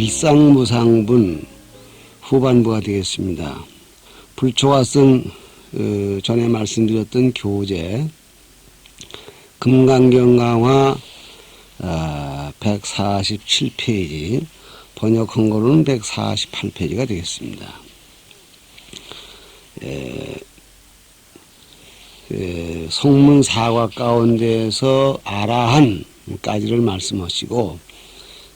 일상무상분 후반부가 되겠습니다. 불초가 쓴 어, 전에 말씀드렸던 교재 금강경 강화 아, 147페이지 번역한 거로는 148페이지가 되겠습니다. 에, 에, 성문 사과 가운데에서 아라한까지를 말씀하시고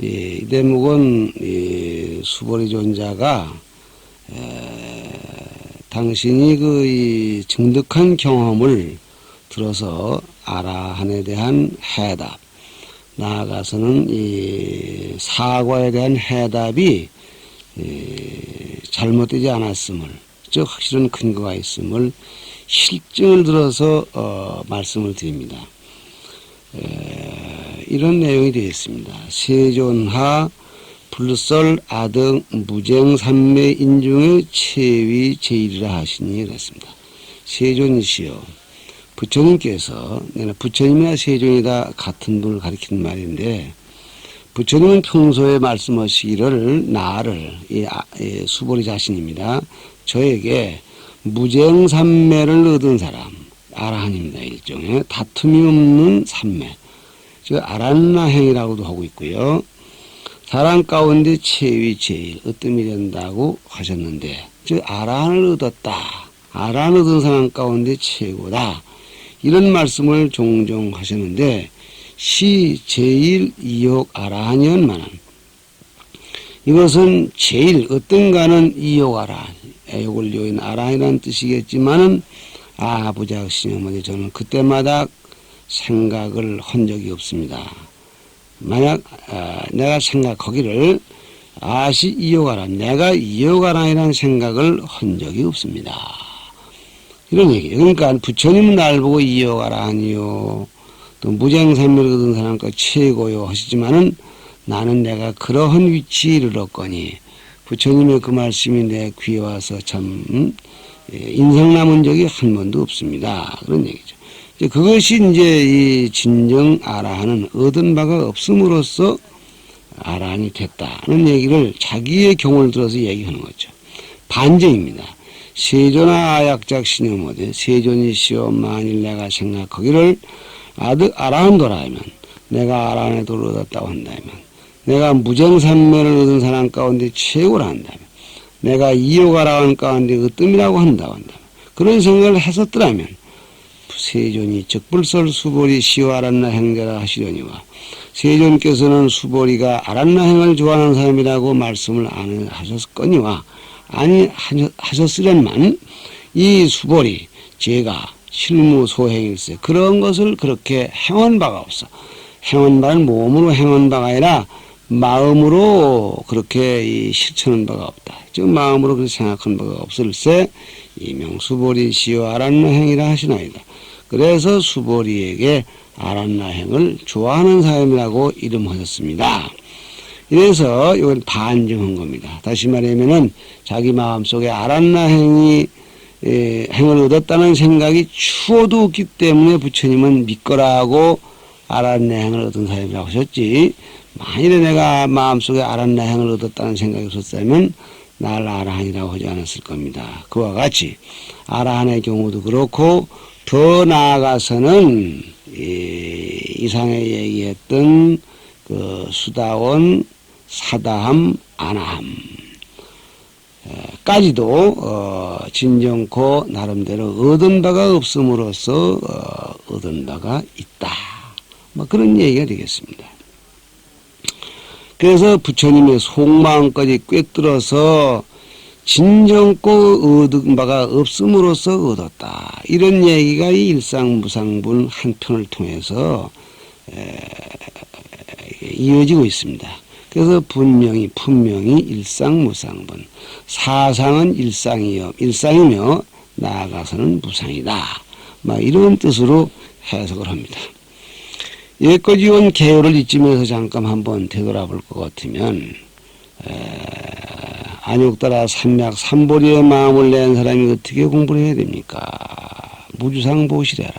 이, 이 대목은 이 수보리 존자가 에, 당신이 그 이 증득한 경험을 들어서 아라한에 대한 해답 나아가서는 이 사과에 대한 해답이 이 잘못되지 않았음을 즉 확실한 근거가 있음을 실증을 들어서 어, 말씀을 드립니다. 에, 이런 내용이 되어 있습니다. 세존하 불설 아등 무쟁 삼매 인중의 최위 제일이라 하시니 그랬습니다. 세존이시여 부처님께서 부처님이나 세존이다 같은 분을 가리키는 말인데 부처님은 평소에 말씀하시기를 나를 이, 아, 이 수보리 자신입니다. 저에게 무쟁 삼매를 얻은 사람 아라한입니다. 일종의 다툼이 없는 삼매 즉 아란나행이라고도 하고 있고요. 사람 가운데 최위 제일 으뜸이 된다고 하셨는데 즉 아란을 얻었다. 아란 얻은 사람 가운데 최고다. 이런 말씀을 종종 하셨는데 시 제일 이욕 아라한이었만은 이것은 제일 어떤가는 이욕 아라한 애욕을 요인 아라한이라는 뜻이겠지만은 아 부작 신여머니 저는 그때마다 생각을 한 적이 없습니다. 만약 아, 내가 생각하기를 아시 이어가라 내가 이어가라이라는 생각을 한 적이 없습니다. 이런 얘기. 그러니까 부처님은 날 보고 이어가라 아니요. 또 무쟁삼멸 거둔 사람과 최고요 하시지만은 나는 내가 그러한 위치에 이르렀거니 부처님의 그 말씀이 내 귀에 와서 참 음, 예, 인상 남은 적이 한 번도 없습니다. 그런 얘기죠. 그것이 이제 이 진정 아라하는 얻은 바가 없음으로써 아라한이 됐다는 얘기를 자기의 경우를 들어서 얘기하는 거죠. 반증입니다. 세존아 아약작 신여모되 세존이시여 만일 내가 생각하기를 아드 아라한도라면 내가 아라한에 도를 얻었다고 한다면 내가 무정산면을 얻은 사람 가운데 최고라 한다면 내가 이호가라한 가운데 으뜸이라고 한다고 한다면 그런 생각을 했었더라면 세존이 적불설 수보리 시오 아란나 행자라 하시려니와 세존께서는 수보리가 아란나 행을 좋아하는 사람이라고 말씀을 안 하셨거니와 아니 하셨으련만 이 수보리 제가 실무소행일세 그런 것을 그렇게 행한 바가 없어. 행한 바는 몸으로 행한 바가 아니라 마음으로 그렇게 이 실천한 바가 없다. 즉 마음으로 그렇게 생각한 바가 없을세 이명 수보리 시오 아란나 행이라 하시나이다. 그래서 수보리에게 아란나 행을 좋아하는 사람이라고 이름하셨습니다. 이래서 이건 반증한 겁니다. 다시 말하면은 자기 마음속에 아란나 행이 행을 얻었다는 생각이 추워도 없기 때문에 부처님은 믿거라고 아란나 행을 얻은 사람이라고 하셨지. 만일에 내가 마음속에 아란 나행을 얻었다는 생각이 없었다면 날 아라한이라고 하지 않았을 겁니다. 그와 같이 아라한의 경우도 그렇고 더 나아가서는 이 이상에 얘기했던 그 수다원, 사다함, 아나함 까지도 어 진정코 나름대로 얻은 바가 없음으로써 어 얻은 바가 있다. 뭐 그런 얘기가 되겠습니다. 그래서 부처님의 속마음까지 꿰뚫어서 진정코 얻은 바가 없음으로써 얻었다. 이런 얘기가 이 일상무상분 한 편을 통해서 에, 이어지고 있습니다. 그래서 분명히 분명히 일상무상분 사상은 일상이요 일상이며 나아가서는 무상이다. 막 이런 뜻으로 해석을 합니다. 여기까지 온 개요를 이쯤에서 잠깐 한번 되돌아볼 것 같으면 에, 안욕따라 삼약 삼보리의 마음을 낸 사람이 어떻게 공부를 해야 됩니까? 무주상보시래라.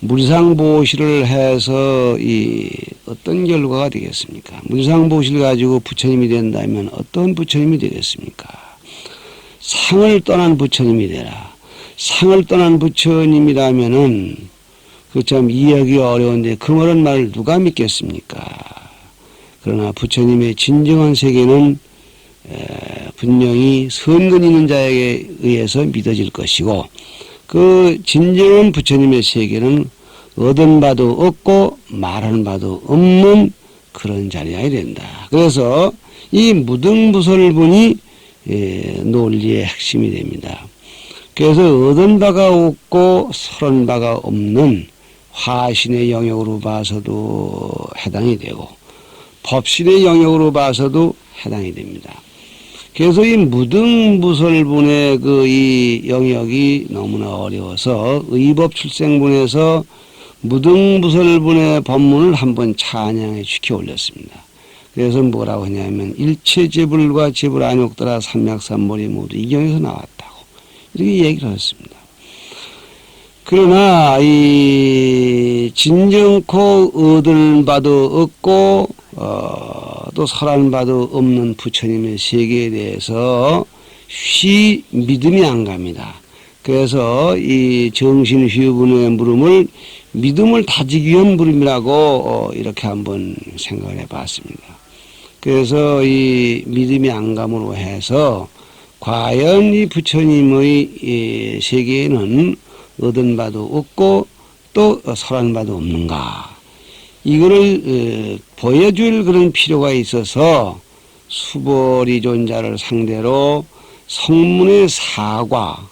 무주상보시를 해서 이 어떤 결과가 되겠습니까? 문상보실 가지고 부처님이 된다면 어떤 부처님이 되겠습니까? 상을 떠난 부처님이 되라. 상을 떠난 부처님이라면은 그 참 이해하기 어려운데 그 말은 말을 누가 믿겠습니까? 그러나 부처님의 진정한 세계는 에, 분명히 선근 있는 자에게 의해서 믿어질 것이고 그 진정한 부처님의 세계는 얻은 바도 없고 말하는 바도 없는 그런 자리여야 된다. 그래서 이 무등부설분이 예, 논리의 핵심이 됩니다. 그래서 얻은 바가 없고 설은 바가 없는 화신의 영역으로 봐서도 해당이 되고 법신의 영역으로 봐서도 해당이 됩니다. 그래서 이 무등부설분의 그 이 영역이 너무나 어려워서 의법 출생분에서 무등부설분의 법문을 한번 찬양에 시켜 올렸습니다. 그래서 뭐라고 하냐면 일체 제불과 제불 안욕더라 삼맥삼몰이 모두 이 경에서 나왔다고 이렇게 얘기를 했습니다. 그러나 이 진정코 얻을 바도 없고 어, 또 설한 바도 없는 부처님의 세계에 대해서 쉬 믿음이 안 갑니다. 그래서 이 정신 휘분의 물음을 믿음을 다지기 위한 물음이라고 어, 이렇게 한번 생각을 해봤습니다. 그래서 이 믿음이 안 감으로 해서 과연 이 부처님의 이 세계에는 얻은 바도 없고 또 설한 바도 없는가 이거를 어, 보여줄 그런 필요가 있어서 수보리 존자를 상대로 성문의 사과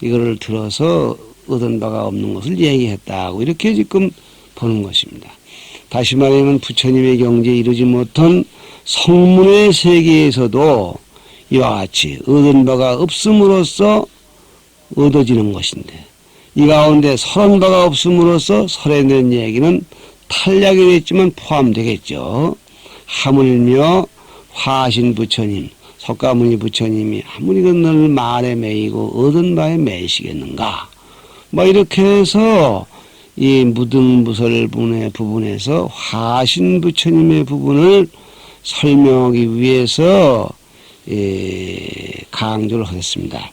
이거를 들어서 얻은 바가 없는 것을 얘기했다고 이렇게 지금 보는 것입니다. 다시 말하면 부처님의 경지에 이르지 못한 성문의 세계에서도 이와 같이 얻은 바가 없음으로써 얻어지는 것인데 이 가운데 설한 바가 없음으로써 설해낸 얘기는 탄약이 됐지만 포함되겠죠. 하물며 화신 부처님, 석가모니 부처님이 아무리 그늘 말에 매이고 얻은 바에 매이시겠는가. 뭐 이렇게 해서 이 무등무설 분의 부분에서 화신 부처님의 부분을 설명하기 위해서 예, 강조를 하셨습니다.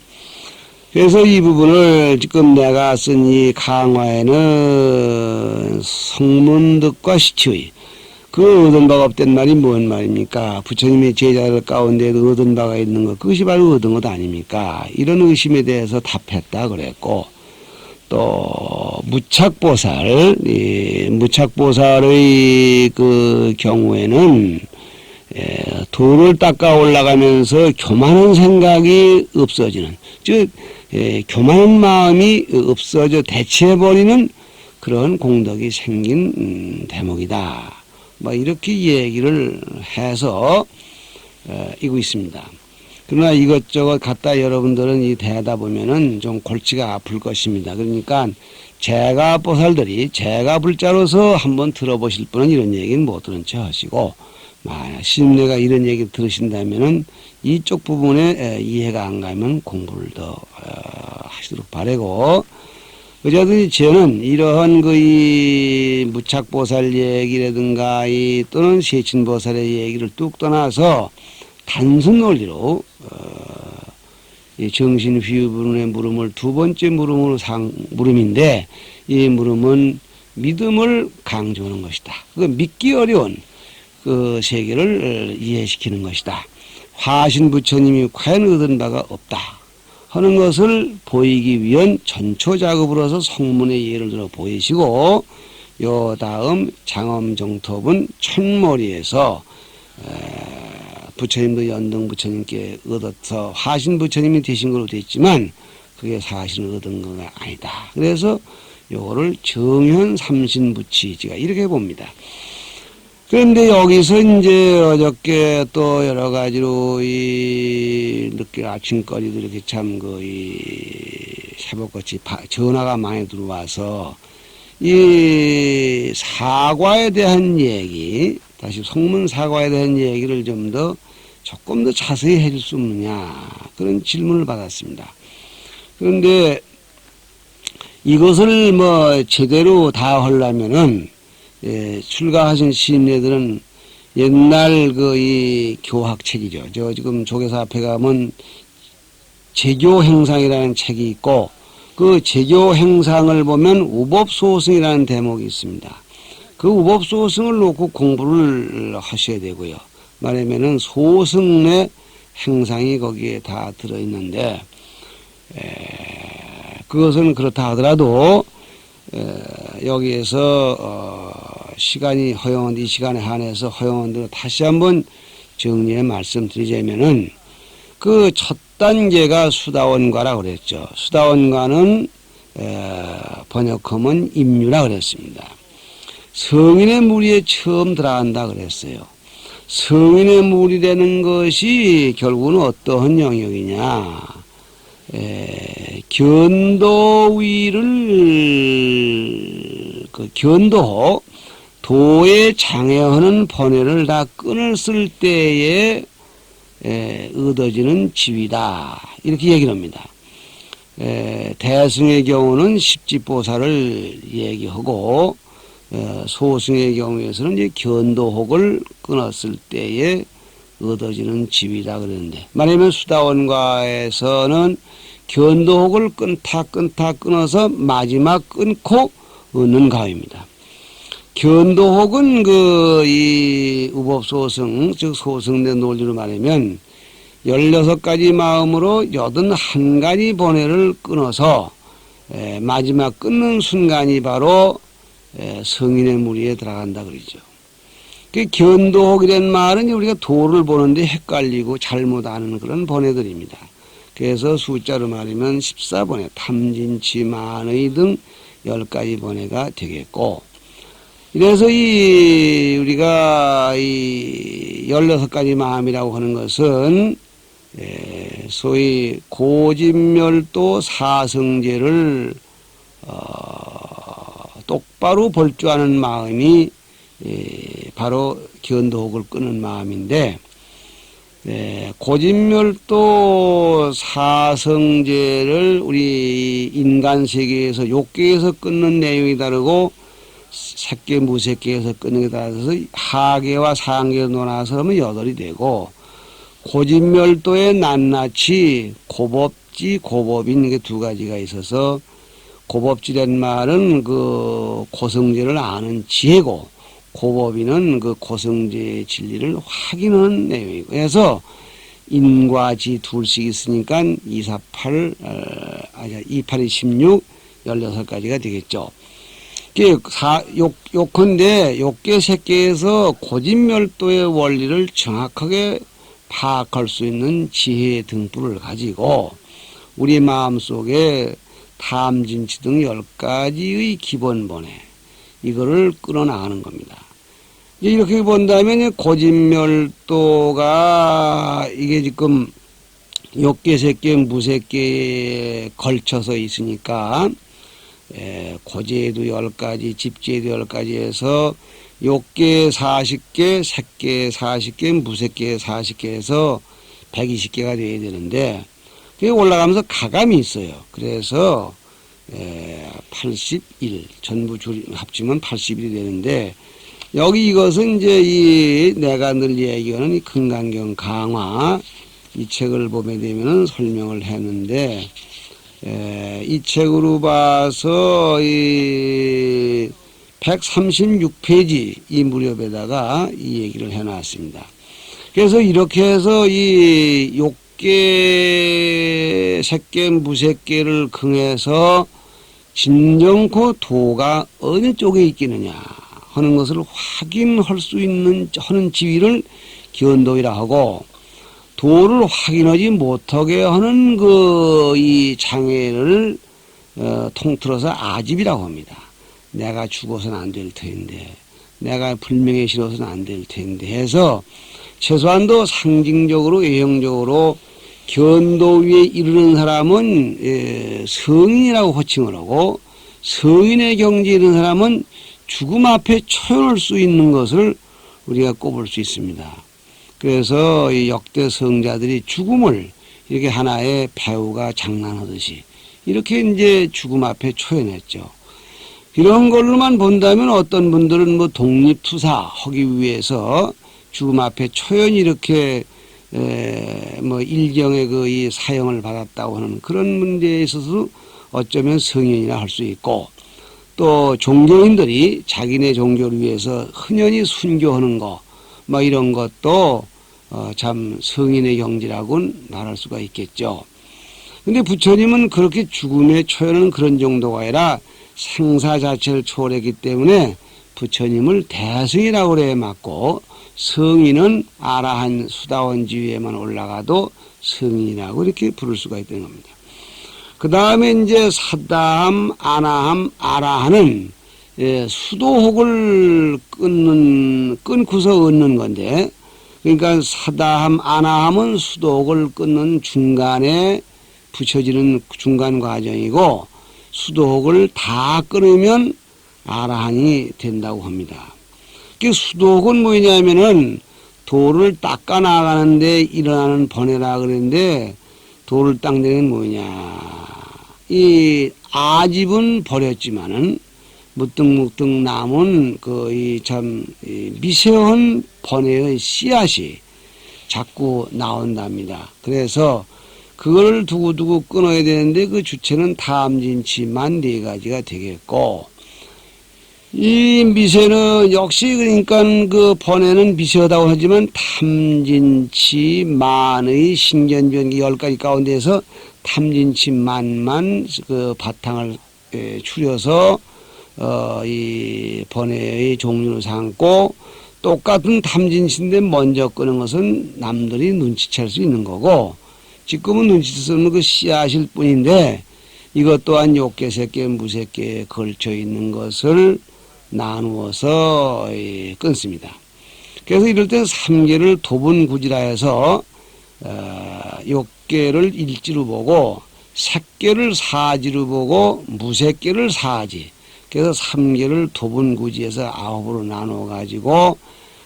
그래서 이 부분을 지금 내가 쓴 이 강화에는 성문득과 시치의 그 얻은 바가 없단 말이 뭔 말입니까? 부처님의 제자들 가운데도 얻은 바가 있는 것 그것이 바로 얻은 것 아닙니까? 이런 의심에 대해서 답했다 그랬고 또 무착보살 이 무착보살의 그 경우에는 예, 돌을 닦아 올라가면서 교만한 생각이 없어지는 즉 예, 교만한 마음이 없어져 대체해버리는 그런 공덕이 생긴 음, 대목이다. 뭐 이렇게 얘기를 해서 어, 이고 있습니다. 그러나 이것저것 갖다 여러분들은 이 대다 보면은 좀 골치가 아플 것입니다. 그러니까 제가 보살들이 제가 불자로서 한번 들어보실 분은 이런 얘기는 못 들은 체 하시고 만약 신내가 이런 얘기 들으신다면은 이쪽 부분에 이해가 안 가면 공부를 더 어, 하시도록 바라고 어쨌든 저는 이러한 그 이 무착보살 얘기라든가 이 또는 세친보살의 얘기를 뚝 떠나서 단순 논리로 어, 이 정신 휘유분의 물음을 두 번째 물음으로 상 물음인데 이 물음은 믿음을 강조하는 것이다. 그 믿기 어려운 그 세계를 이해시키는 것이다. 화신 부처님이 과연 얻은 바가 없다. 하는 것을 보이기 위한 전초 작업으로서 성문의 예를 들어 보이시고 요 다음 장엄정톱은 천머리에서 부처님도 연등 부처님께 얻어서 화신 부처님이 되신 걸로 됐지만 그게 사실은 얻은 건 아니다. 그래서 요거를 정현 삼신 부치지가 이렇게 봅니다. 그런데 여기서 이제 어저께 또 여러 가지로 이 늦게 아침거리도 이렇게 참 거의 새벽같이 전화가 많이 들어와서 이 사과에 대한 얘기, 다시 성문 사과에 대한 얘기를 좀 더 조금 더 자세히 해줄 수 없느냐 그런 질문을 받았습니다. 그런데 이것을 뭐 제대로 다 하려면은 예, 출가하신 시인네들은 옛날 그 이 교학책이죠. 저 지금 조계사 앞에 가면 제교 행상이라는 책이 있고 그 제교 행상을 보면 우법소승이라는 대목이 있습니다. 그 우법소승을 놓고 공부를 하셔야 되고요. 말하면은 소승의 행상이 거기에 다 들어있는데 에, 그것은 그렇다 하더라도 에, 여기에서 어, 시간이 허용한데 이 시간에 한해서 허용한 대로 다시 한번 정리해 말씀드리자면은 그 첫 단계가 수다원과라 그랬죠. 수다원과는 에, 번역하면 임유라 그랬습니다. 성인의 무리에 처음 들어간다 그랬어요. 성인의 무리라는 것이 결국은 어떠한 영역이냐. 에, 견도위를 그 견도 도에 장애하는 번뇌를 다 끊었을 때에 에, 얻어지는 지위다 이렇게 얘기를 합니다. 에, 대승의 경우는 십지보살을 얘기하고 에, 소승의 경우에서는 이제 견도혹을 끊었을 때에 얻어지는 지위다 그러는데 말하면 수다원과에서는 견도혹을 끊다 끊다 끊어서 마지막 끊고 얻는 가위입니다. 견도 혹은 그 이 우법소승 즉 소승의 논리로 말하면 16가지 마음으로 81가지 번뇌를 끊어서 에, 마지막 끊는 순간이 바로 에, 성인의 무리에 들어간다 그러죠. 그 견도혹이란 말은 우리가 도를 보는데 헷갈리고 잘못 아는 그런 번뇌들입니다. 그래서 숫자로 말하면 14번뇌, 탐진치, 만의 등 10가지 번뇌가 되겠고 그래서 이 우리가 이 16가지 마음이라고 하는 것은 에, 소위 고진멸도 사성제를 어, 똑바로 볼 줄 아는 마음이 에, 바로 견도혹을 끄는 마음인데 에, 고진멸도 사성제를 우리 인간 세계에서 욕계에서 끊는 내용이 다르고 색계 무색계에서 끊는 게 따라서 하계와 상계로 논아서 하면 여덟이 되고 고진멸도의 낱낱이 고법지 고법인 게두 가지가 있어서 고법지란 말은 그 고성제를 아는 지혜고 고법인은 그 고성제의 진리를 확인하는 내용이고 그래서 인과지 둘씩 있으니까 248, 어, 아니, 28이 16, 16가지가 되겠죠. 그 사, 욕, 욕컨대 욕계 색계에서 고진멸도의 원리를 정확하게 파악할 수 있는 지혜의 등불을 가지고 우리 마음속에 탐진치 등열 가지의 기본 번뇌 이거를 끌어나가는 겁니다. 이렇게 본다면 고진멸도가 이게 지금 욕계, 색계, 무색계에 걸쳐서 있으니까 에, 고제도 열 가지, 집제도 열 가지 해서 욕계 40개, 색계 40개, 무색계 40개 해서 120개가 돼야 되는데 그게 올라가면서 가감이 있어요. 그래서 에, 81 전부 줄 합치면 81이 되는데 여기 이것은 이제 이 내가 늘 얘기하는 이 금강경 강화 이 책을 보게 되면은 설명을 했는데 에, 이 책으로 봐서 이 136페이지 이 무렵에다가 이 얘기를 해놨습니다. 그래서 이렇게 해서 이 욕계, 색계, 무색계를 긍해서 진정코 도가 어느 쪽에 있겠느냐 하는 것을 확인할 수 있는 하는 지위를 견도이라 하고 도를 확인하지 못하게 하는 그 이 장애를 어, 통틀어서 아집이라고 합니다. 내가 죽어서는 안 될 텐데, 내가 불명예스러워서는 안 될 텐데 해서 최소한도 상징적으로 외형적으로 견도 위에 이르는 사람은 예, 성인이라고 호칭을 하고 성인의 경지에 이르는 사람은 죽음 앞에 초연할 수 있는 것을 우리가 꼽을 수 있습니다. 그래서 이 역대 성자들이 죽음을 이렇게 하나의 배우가 장난하듯이 이렇게 이제 죽음 앞에 초연했죠. 이런 걸로만 본다면 어떤 분들은 뭐 독립투사 하기 위해서 죽음 앞에 초연히 이렇게 에, 뭐 일경의 그 이 사형을 받았다고 하는 그런 문제에 있어서 어쩌면 성인이라 할 수 있고 또 종교인들이 자기네 종교를 위해서 흔연히 순교하는 거 뭐 이런 것도 어, 참 성인의 경지라고는 말할 수가 있겠죠. 근데 부처님은 그렇게 죽음에 초연하는 그런 정도가 아니라 생사 자체를 초월했기 때문에 부처님을 대승이라고 그래 맞고 성인은 아라한 수다원 지위에만 올라가도 성인이라고 이렇게 부를 수가 있다는 겁니다. 그 다음에 이제 사다함, 아나함, 아라하는 예, 수도혹을 끊는 끊고서 얻는 건데 그러니까 사다함, 아나함은 수도혹을 끊는 중간에 붙여지는 중간 과정이고 수도혹을 다 끊으면 아라한이 된다고 합니다. 그 수도혹은 뭐냐면은 돌을 닦아 나가는데 일어나는 번뇌라 그랬는데 돌을 닦는 데는 뭐냐 이 아집은 버렸지만은 무등무등 남은 그 이 참 미세한 번뇌의 씨앗이 자꾸 나온답니다. 그래서 그걸 두고두고 끊어야 되는데 그 주체는 탐진치만 네 가지가 되겠고 이 미세는 역시 그러니까 그 번뇌는 미세하다고 하지만 탐진치 만의 신견변기 열 가지 가운데서 탐진치 만만 그 바탕을 에, 추려서 어, 이 번뇌의 종류를 삼고 똑같은 탐진치인데 먼저 끄는 것은 남들이 눈치챌 수 있는 거고 지금은 없는 그 씨앗일 뿐인데 이것 또한 욕계 새끼 무새끼에 걸쳐 있는 것을 나누어서 이, 끊습니다. 그래서 이럴 때 삼계를 도분구지라 해서 어, 욕계를 일지로 보고 색계를 사지로 보고 무색계를 사지 그래서 삼계를 도분구지에서 아홉으로 나누어 가지고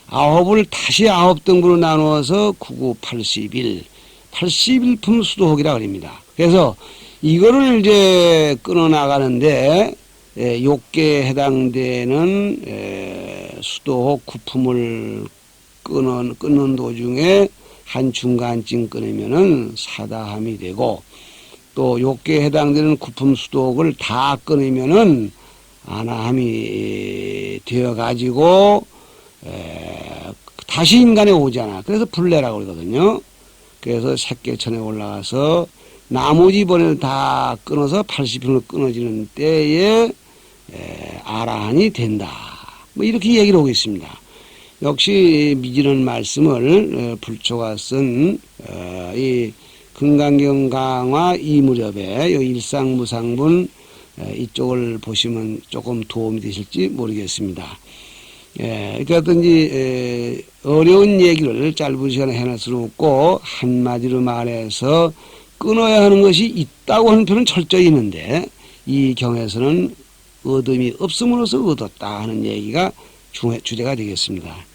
아홉을 다시 아홉 등분으로 나누어서 구구 팔십일 80일품 수도혹이라 그럽니다. 그래서 이거를 이제 끊어 나가는데 에, 욕계에 해당되는 에, 수도혹 구품을 끊어, 끊는 도중에 한 중간쯤 끊으면은 사다함이 되고 또 욕계에 해당되는 구품 수도혹을 다 끊으면은 아나함이 되어 가지고 다시 인간에 오잖아. 그래서 불례라고 그러거든요. 그래서 새끼천에 올라가서 나머지 번을 다 끊어서 80평을 끊어지는 때에 에, 아라한이 된다. 뭐 이렇게 얘기를 하고 있습니다. 역시 미지는 말씀을 어, 불초가 쓴이 어, 금강경 강화 이 무렵에 이 일상무상분 에, 이쪽을 보시면 조금 도움이 되실지 모르겠습니다. 예, 어떤지 에, 어려운 얘기를 짧은 시간에 해낼 수는 없고 한마디로 말해서 끊어야 하는 것이 있다고 하는 표현은 철저히 있는데 이 경에서는 얻음이 없음으로써 얻었다 하는 얘기가 주, 주제가 되겠습니다.